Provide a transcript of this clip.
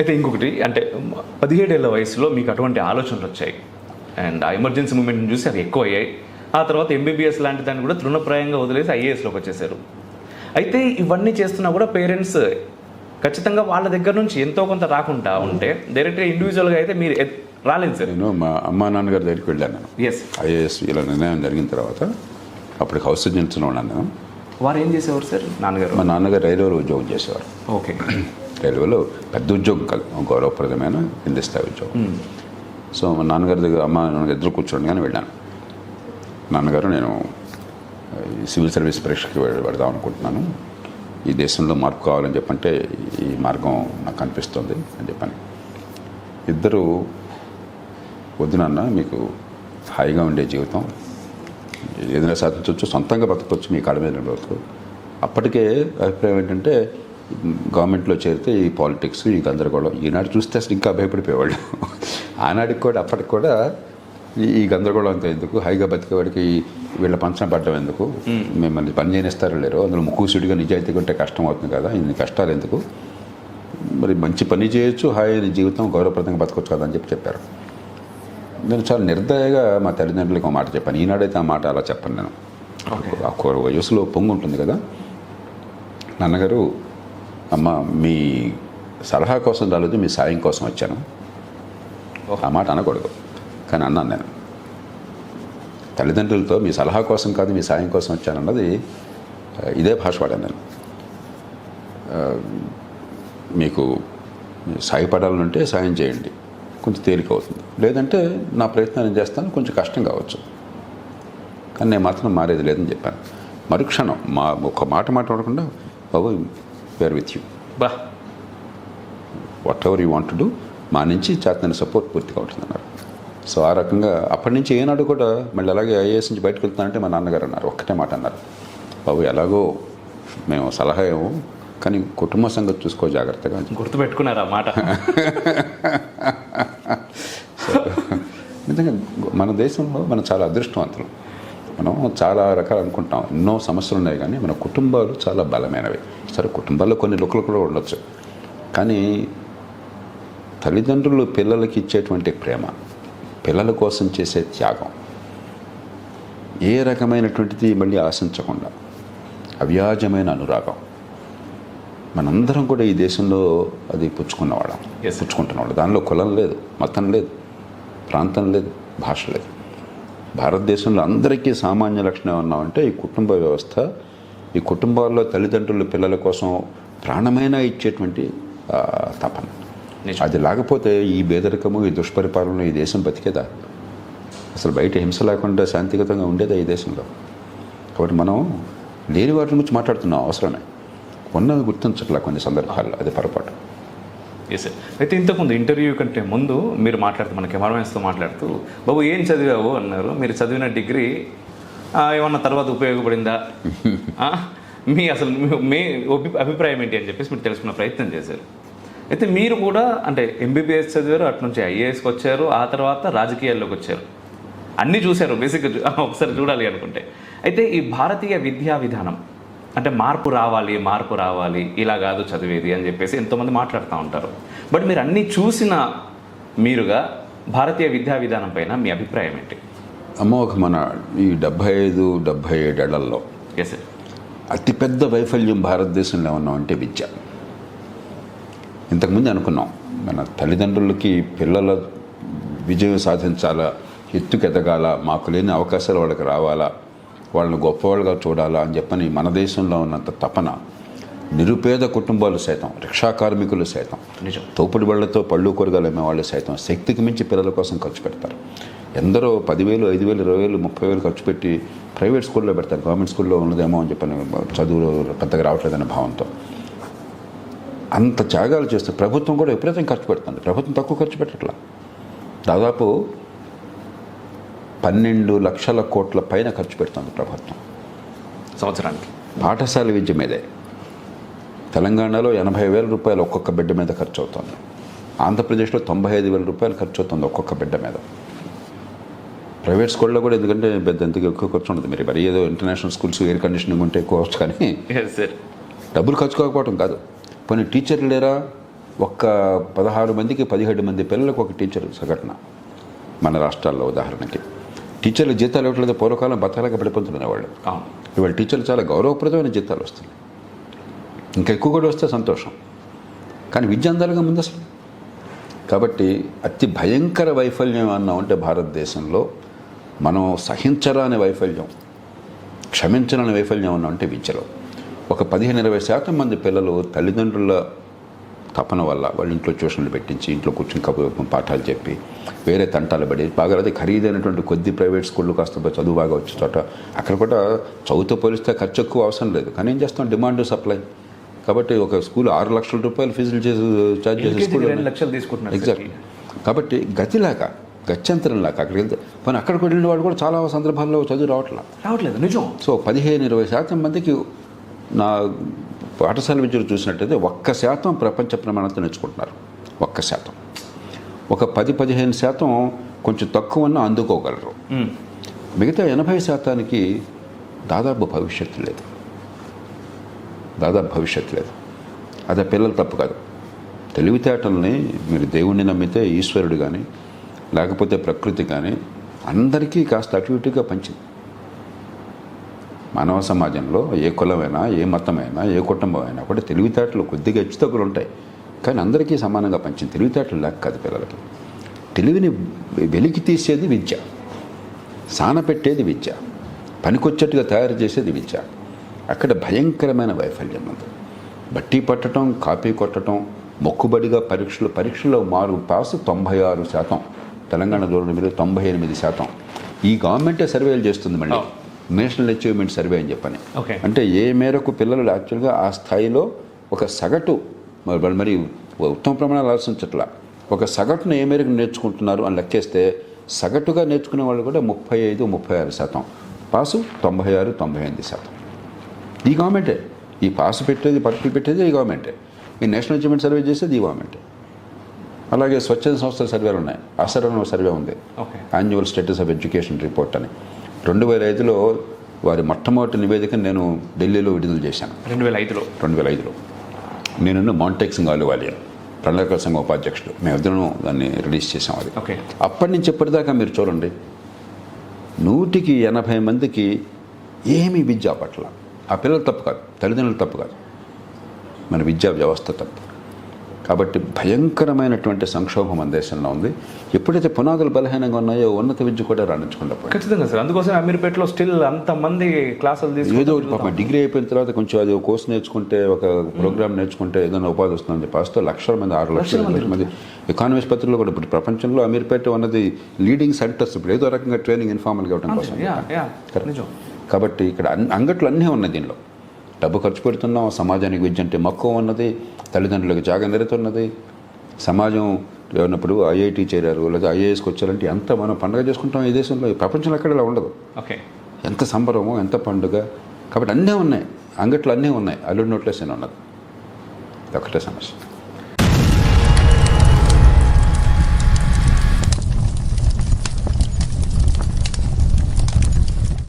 అయితే ఇంకొకటి అంటే పదిహేడేళ్ళ వయసులో మీకు అటువంటి ఆలోచనలు వచ్చాయి. అండ్ ఆ ఎమర్జెన్సీ మూమెంట్ని చూసి అవి ఎక్కువ అయ్యాయి ఆ తర్వాత ఎంబీబీఎస్ లాంటి దాన్ని కూడా తృణప్రాయంగా వదిలేసి ఐఏఎస్లోకి వచ్చేసారు అయితే ఇవన్నీ చేస్తున్నా కూడా పేరెంట్స్ ఖచ్చితంగా వాళ్ళ దగ్గర నుంచి ఎంతో కొంత రాకుండా ఉంటే డైరెక్ట్గా ఇండివిజువల్గా అయితే మీరు రాలేదు సార్. నేను మా అమ్మా నాన్నగారి దగ్గరికి వెళ్ళాను నేను. ఎస్ ఐఏఎస్ ఇలా నిర్ణయం జరిగిన తర్వాత అప్పటికి హౌస్ ఏజెంట్స్లో ఉన్నాను నేను. వారు ఏం చేసేవారు సార్? నాన్నగారు? మా నాన్నగారు రైల్వేలో ఉద్యోగం చేసేవారు. ఓకే. రైల్వేలో పెద్ద ఉద్యోగం కాదు. గౌరవప్రదమైన కింది స్థాయి ఉద్యోగం. సో మా నాన్నగారి దగ్గర అమ్మ నాన్నగారు ఇద్దరు కూర్చోండి కానీ వెళ్ళాను. నాన్నగారు నేను ఈ సివిల్ సర్వీస్ పరీక్షకి వెళదాం అనుకుంటున్నాను. ఈ దేశంలో మార్పు కావాలని చెప్పంటే ఈ మార్గం నాకు అనిపిస్తుంది అని చెప్పాను. ఇద్దరు వద్దు నాన్న మీకు హాయిగా ఉండే జీవితం. ఏదైనా సాధించవచ్చు సొంతంగా బతకవచ్చు మీ కాళ్ళ మీద అప్పటికే అభిప్రాయం ఏంటంటే గవర్నమెంట్లో చేరితే ఈ పాలిటిక్స్ ఈ గందరగోళం ఈనాడు చూస్తే అసలు ఇంకా భయపడిపోయేవాళ్ళు. ఆనాడికి కూడా అప్పటికి కూడా ఈ- గందరగోళం అంతా ఎందుకు? హాయిగా బతికేవాడికి వీళ్ళ పంచన పడ్డం ఎందుకు? మిమ్మల్ని పని చేయనిస్తారో లేరో అందులో ముక్కుసుడిగా నిజాయితీగా ఉంటే కష్టం అవుతుంది కదా ఇన్ని కష్టాలు ఎందుకు? మరి మంచి పని చేయొచ్చు హాయి జీవితం గౌరవప్రదంగా బతకొచ్చు కదా అని చెప్పి చెప్పారు. నేను చాలా నిర్దయగా మా తల్లిదండ్రులకు ఒక మాట చెప్పాను. ఈనాడైతే ఆ మాట అలా చెప్పను నేను. ఆ వయసులో పొంగు ఉంటుంది కదా. నాన్నగారు అమ్మ మీ సలహా కోసం రాలేదు మీ సాయం కోసం వచ్చాను. ఆ మాట అనకూడదు. కానీ అన్నాను నేను. తల్లిదండ్రులతో మీ సలహా కోసం కాదు మీ సాయం కోసం వచ్చానన్నది ఇదే భాష వాడాను నేను. మీకు సాయపడాలంటే సాయం చేయండి. కొంచెం తేలిక అవుతుంది. లేదంటే నా ప్రయత్నం నేను చేస్తాను కొంచెం కష్టం కావచ్చు. కానీ నేను మాత్రం మారేది లేదని చెప్పాను. మరుక్షణం మా ఒక మాట మాట్లాడకుండా బాబు వేర్ విత్ యూ బా. Whatever you want do మా నుంచి చేతన సపోర్ట్ పూర్తిగా ఉంటుందన్నారు సో ఆ రకంగా అప్పటి నుంచి ఏనాడు కూడా మళ్ళీ అలాగే ఐఏఎస్ నుంచి బయటకు వెళ్తానంటే మా నాన్నగారు అన్నారు. ఒక్కటే మాట అన్నారు. బాబు ఎలాగో మేము సలహా ఏమో కానీ కుటుంబ సంగతి చూసుకో జాగ్రత్తగా. అని గుర్తు పెట్టుకున్నారు ఆ మాట. నిజంగా మన దేశంలో మనం చాలా అదృష్టవంతులు. మనం చాలా రకాలు అనుకుంటాం. ఎన్నో సమస్యలు ఉన్నాయి కానీ మన కుటుంబాలు చాలా బలమైనవి. సరే కుటుంబాల్లో కొన్ని లుకలు కూడా ఉండొచ్చు. కానీ తల్లిదండ్రులు పిల్లలకి ఇచ్చేటువంటి ప్రేమ పిల్లల కోసం చేసే త్యాగం ఏ రకమైనటువంటిది మళ్ళీ ఆశించకుండా అవ్యాజమైన అనురాగం. మనందరం కూడా ఈ దేశంలో అది పుచ్చుకున్నవాళ్ళం. పుచ్చుకుంటున్నవాళ్ళం. దానిలో కులం లేదు మతం లేదు ప్రాంతం లేదు భాష లేదు. భారతదేశంలో అందరికీ సామాన్య లక్షణం ఉన్నామంటే ఈ కుటుంబ వ్యవస్థ ఈ కుటుంబాల్లో తల్లిదండ్రులు పిల్లల కోసం ప్రాణమైనా ఇచ్చేటువంటి తపన. అది లేకపోతే ఈ పేదరికము ఈ దుష్పరిపాలన ఈ దేశం బతికేదా? అసలు బయట హింస లేకుండా శాంతిగతంగా ఉండేదా ఈ దేశంలో? కాబట్టి మనం లేని వాటి గురించి మాట్లాడుతున్నాం అవసరమే. ఉన్నది గుర్తించట్లా కొన్ని సందర్భాల్లో అది పొరపాటు. ఎస్ సార్ అయితే ఇంతకుముందు ఇంటర్వ్యూ కంటే ముందు మీరు మాట్లాడుతూ మన కెమెరామెన్స్తో మాట్లాడుతూ బాబు ఏం చదివావు? అన్నారు. మీరు చదివిన డిగ్రీ ఏమన్నా తర్వాత ఉపయోగపడిందా? మీ అసలు మీ- అభిప్రాయం ఏంటి అని చెప్పేసి మీరు తెలుసుకున్న ప్రయత్నం చేశారు. అయితే మీరు కూడా అంటే ఎంబీబీఎస్ చదివారు అటు నుంచి ఐఏఎస్కి వచ్చారు ఆ తర్వాత రాజకీయాల్లోకి వచ్చారు. అన్నీ చూశారు బేసిక్గా ఒకసారి చూడాలి అనుకుంటే. అయితే ఈ భారతీయ విద్యా విధానం అంటే మార్పు రావాలి మార్పు రావాలి ఇలా కాదు చదివేది అని చెప్పేసి ఎంతోమంది మాట్లాడుతూ ఉంటారు. బట్ మీరు అన్నీ చూసిన మీరుగా భారతీయ విద్యా విధానం పైన మీ అభిప్రాయం ఏంటి? అమ్మ ఒక మన ఈ డెబ్భై ఐదు డెబ్భై ఏడేళ్ళలో ఎస్ అతిపెద్ద వైఫల్యం భారతదేశంలో ఉన్నామంటే విద్య. ఇంతకుముందు అనుకున్నాం మన తల్లిదండ్రులకి పిల్లల విజయం సాధించాలా ఎత్తుకెదగాల మాకు లేని అవకాశాలు వాళ్ళకి రావాలా వాళ్ళని గొప్పవాళ్ళుగా చూడాలా అని చెప్పని మన దేశంలో ఉన్నంత తపన నిరుపేద కుటుంబాలు సైతం రిక్షా కార్మికులు సైతం నిజం తోపుడు బళ్ళతో పళ్ళు కూరగాయలు అమ్మేవాళ్ళు సైతం శక్తికి మించి పిల్లల కోసం ఖర్చు పెడతారు. ఎందరో పదివేలు ఐదు వేలు ఇరవై వేలు ముప్పై వేలు ఖర్చు పెట్టి ప్రైవేట్ స్కూల్లో పెడతారు. గవర్నమెంట్ స్కూల్లో ఉన్నదేమో అని చెప్పని చదువులు పెద్దగా రావట్లేదనే భావంతో. అంత త్యాగాలు చేస్తే ప్రభుత్వం కూడా విపరీతం ఖర్చు పెడుతుంది. ప్రభుత్వం తక్కువ ఖర్చు పెట్టట్లా. దాదాపు పన్నెండు లక్షల కోట్ల పైన ఖర్చు పెడుతుంది ప్రభుత్వం. సంవత్సరానికి. పాఠశాల విద్య మీదే. తెలంగాణలో ఎనభై వేల రూపాయలు ఒక్కొక్క బిడ్డ మీద ఖర్చు అవుతుంది ఆంధ్రప్రదేశ్లో తొంభై ఐదు వేల రూపాయలు ఖర్చు అవుతుంది ఒక్కొక్క బిడ్డ మీద. ప్రైవేట్ స్కూల్లో కూడా ఎందుకంటే పెద్ద ఎందుకు ఎక్కువ ఖర్చు ఉండదు. మీరు మరి ఏదో ఇంటర్నేషనల్ స్కూల్స్ ఎయిర్ కండిషనింగ్ ఉంటే ఎక్కువ వచ్చు కానీ డబ్బులు ఖర్చు కాకపోవడం కాదు. పోనీ టీచర్లు లేరా? ఒక్క పదహారు మందికి పదిహేడు మంది పిల్లలకు ఒక టీచర్ సగటున మన రాష్ట్రాల్లో ఉదాహరణకి. టీచర్లు జీతాలు ఇవ్వట్లేదు పూర్వకాలం బతకలేక పడిపోతున్నారు అవును. ఇవాళ టీచర్లు చాలా గౌరవప్రదమైన జీతాలు వస్తున్నాయి. ఇంకా ఎక్కువ కూడా వస్తే సంతోషం. కానీ విద్య అందాలుగా ముందు అసలు. కాబట్టి అతి భయంకర వైఫల్యం అన్నా ఉంటే భారతదేశంలో మనం సహించరాని వైఫల్యం క్షమించరాని వైఫల్యం అన్నా ఉంటే విద్యలో. ఒక పదిహేను ఇరవై శాతం మంది పిల్లలు తల్లిదండ్రుల తపన వల్ల వాళ్ళ ఇంట్లో ట్యూషన్లు పెట్టించి ఇంట్లో కూర్చుని కబు పాఠాలు చెప్పి వేరే తంటాలు పడి బాగా అయితే ఖరీదైనటువంటి కొద్ది ప్రైవేట్ స్కూళ్ళు కాస్త చదువు బాగా వచ్చే చోట అక్కడ కూడా చదువుతో పోలిస్తే ఖర్చు ఎక్కువ అవసరం లేదు. కానీ ఏం చేస్తాం? Demand supply. కాబట్టి ఒక స్కూల్ ఆరు లక్షల రూపాయలు ఫీజులు చేసి ఛార్జ్ చేసే స్కూల్ లక్షలు తీసుకుంటున్నారు ఎగ్జాక్ట్ కాబట్టి గతిలాగా గత్యంతరం లాగా అక్కడికి వెళ్తే పని అక్కడికి వెళ్ళిన వాళ్ళు కూడా చాలా సందర్భాల్లో చదువు రావట్లా. రావట్లేదు. నిజం. సో పదిహేను ఇరవై శాతం మందికి నా పాఠశాల విద్యలు చూసినట్టయితే ఒక్క శాతం ప్రపంచ ప్రమాణంతో నేర్చుకుంటున్నారు. ఒక్క శాతం. ఒక పది పదిహేను శాతం కొంచెం తక్కువ అందుకోగలరు. మిగతా ఎనభై శాతానికి దాదాపు భవిష్యత్తు లేదు. దాదాపు భవిష్యత్తు లేదు. అదే పిల్లలు తప్పు కాదు. తెలివితేటల్ని మీరు దేవుణ్ణి నమ్మితే ఈశ్వరుడు కానీ లేకపోతే ప్రకృతి కానీ అందరికీ కాస్త అటు ఇటుగా పంచింది. మానవ సమాజంలో ఏ కులమైనా ఏ మతమైనా ఏ కుటుంబమైనా కూడా తెలివితేటలు కొద్దిగా హెచ్చుతగ్గులు ఉంటాయి. కానీ అందరికీ సమానంగా పంచిన తెలివితేటలు లేక కాదు పిల్లలకి. తెలివిని వెలికి తీసేది విద్య. సానపెట్టేది విద్య. పనికొచ్చేట్టుగా తయారు చేసేది విద్య. అక్కడ భయంకరమైన వైఫల్యం ఉంది. బట్టి పట్టడం కాపీ కొట్టడం మొక్కుబడిగా పరీక్షలు పరీక్షల్లో మారు పాసు తొంభై ఆరు శాతం. తెలంగాణ దూరం మీద తొంభై ఎనిమిది శాతం. ఈ గవర్నమెంటే సర్వేలు చేస్తుంది మళ్ళీ. నేషనల్ అచీవ్మెంట్ సర్వే అని చెప్పని. అంటే ఏ మేరకు పిల్లలు యాక్చువల్గా ఆ స్థాయిలో ఒక సగటు మరి మరి ఉత్తమ ప్రమాణాలు ఆలోచించట్లా. ఒక సగటును ఏ మేరకు నేర్చుకుంటున్నారు అని లెక్కేస్తే సగటుగా నేర్చుకునే వాళ్ళు కూడా ముప్పై ఐదు ముప్పై ఆరు శాతం. పాసు తొంభై ఆరు తొంభై ఎనిమిది శాతం. ఈ గవర్నమెంటే. ఈ పాసు పెట్టేది పట్టుకులు పెట్టేది ఈ గవర్నమెంటే. ఈ నేషనల్ అచీవ్మెంట్ సర్వే చేసేది ఈ గవర్నమెంటే. అలాగే స్వచ్ఛంద సంస్థల సర్వేలు ఉన్నాయి. అసరణ సర్వే ఉంది. Okay. Annual status of education report అని. రెండు వేల ఐదులో వారి మొట్టమొదటి నివేదికను నేను ఢిల్లీలో విడుదల చేశాను. రెండు వేల ఐదులో? రెండు వేల ఐదులో. నేను మాంటెక్ సింగ్ ఆలువాలియా ప్రణాళిక సంఘం ఉపాధ్యక్షుడు. మేమిద్దరం దాన్ని రిలీజ్ చేసాం అది. ఓకే. అప్పటి నుంచి ఇప్పటిదాకా మీరు చూడండి నూటికి ఎనభై మందికి ఏమీ విద్య పట్ల. ఆ పిల్లలు తప్పు కాదు తల్లిదండ్రులు తప్పు కాదు. మన విద్యా వ్యవస్థ తప్పు. కాబట్టి భయంకరమైనటువంటి సంక్షోభం మన దేశంలో ఉంది. ఎప్పుడైతే పునాదులు బలహీనంగా ఉన్నాయో ఉన్నత విద్య కూడా రాణించకుండా ఖచ్చితంగా సార్. అందుకోసం అమీర్పేటలో స్టిల్ అంతమంది క్లాసులు ఏదో తీసుకుంటూ ఒకటి పాపం డిగ్రీ అయిపోయిన తర్వాత కొంచెం అది ఒక కోర్స్ నేర్చుకుంటే ఒక ప్రోగ్రామ్ నేర్చుకుంటే ఏదైనా ఉపాధి వస్తుందని చెప్పి లక్షల మంది ఆరు లక్షల మంది ఎకానమీస్ పత్రికలో కూడా ఇప్పుడు ప్రపంచంలో అమీర్పేట ఉన్నది లీడింగ్ సెంటర్స్ ఇప్పుడు ఏదో రకంగా ట్రైనింగ్ ఇన్ఫార్మల్గా ఇవ్వడం కోసం కాబట్టి ఇక్కడ అంగట్లు అన్నీ ఉన్నాయి దీనిలో. డబ్బు ఖర్చు పెడుతున్నాం సమాజానికి విద్య అంటే మక్కువ ఉన్నది తల్లిదండ్రులకు జాగ ఉన్నది సమాజం ఉన్నప్పుడు ఐఐటి చేరారు లేదా ఐఏఎస్కి వచ్చారంటే ఎంత మనం పండుగ చేసుకుంటాం ఈ దేశంలో ఈ ప్రపంచంలో ఎక్కడ ఇలా ఉండదు. ఓకే. ఎంత సంబరమో ఎంత పండుగ. కాబట్టి అన్నీ ఉన్నాయి అంగట్లు అన్నీ ఉన్నాయి అల్లుడి నోట్లేసిన ఉన్నది. ఒకటే సమస్య.